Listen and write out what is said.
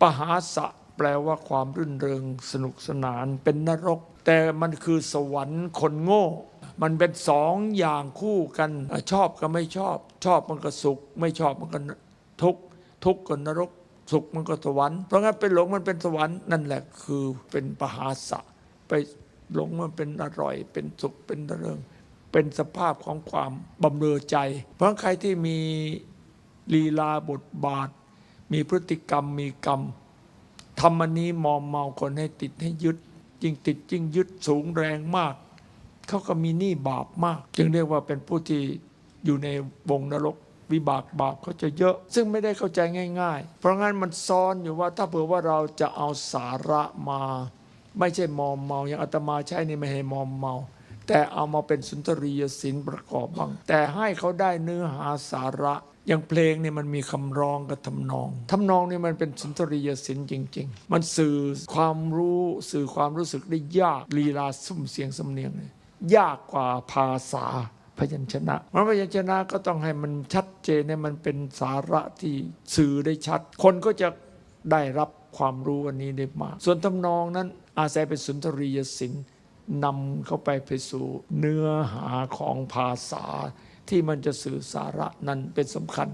ปหาสะแปลว่าความรื่นเริงสนุกสนานเป็นนรก แต่มันคือสวรรค์คนโง่ มันเป็นสองอย่างคู่กันชอบก็ไม่ชอบ ชอบมันก็สุข ไม่ชอบมันก็ทุกข์ทุกข์ก็นรก สุขมันก็สวรรค์เพราะงั้นเป็นหลงมันเป็นสวรรค์นั่นแหละคือเป็นปหาสะไปหลงมันเป็นอร่อย เป็นสุขเป็นเริงเป็นสภาพของความบำเรอใจ เพราะใครที่มีลีลาบทบาท มีพฤติกรรมมีกรรมทำอันนี้มอมเมาคนให้ติดให้ยึดยิ่งติดยิ่งยึดสูงแรงมาก เขาก็มีหนี้บาปมาก จึงเรียกว่าเป็นผู้ที่อยู่ในวงนรกวิบากบาปเขาจะเยอะ ซึ่งไม่ได้เข้าใจง่าย ๆ เพราะงั้นมันซ้อนอยู่ว่าถ้าเผื่อว่าเราจะเอาสาระมา ไม่ใช่มอมเมาอย่างอาตมาใช้นี่ไม่ให้มอมเมา แต่เอามาเป็นสุนทรียศิลป์ประกอบบ้าง แต่ให้เขาได้เนื้อหาสาระ อย่างเพลงเนี่ยมันมีคำร้องกับทำนองทำนองเนี่ยมันเป็นสุนทรียศิลป์จริง ๆ มันสื่อความรู้สื่อความรู้สึกได้ยากลีลาสุ่มเสียงสำเนียงเนี่ยยากกว่าภาษาพยัญชนะเพราะพยัญชนะก็ต้องให้มันชัดเจนให้มันเป็นสาระที่สื่อได้ชัด คนก็จะได้รับความรู้อันนี้ได้มาก ส่วนทำนองนั้นอาศัยเป็นสุนทรียศิลป์ นำเข้าไปไปสู่เนื้อหาของภาษาที่มันจะสื่อสาระนั้นเป็นสำคัญ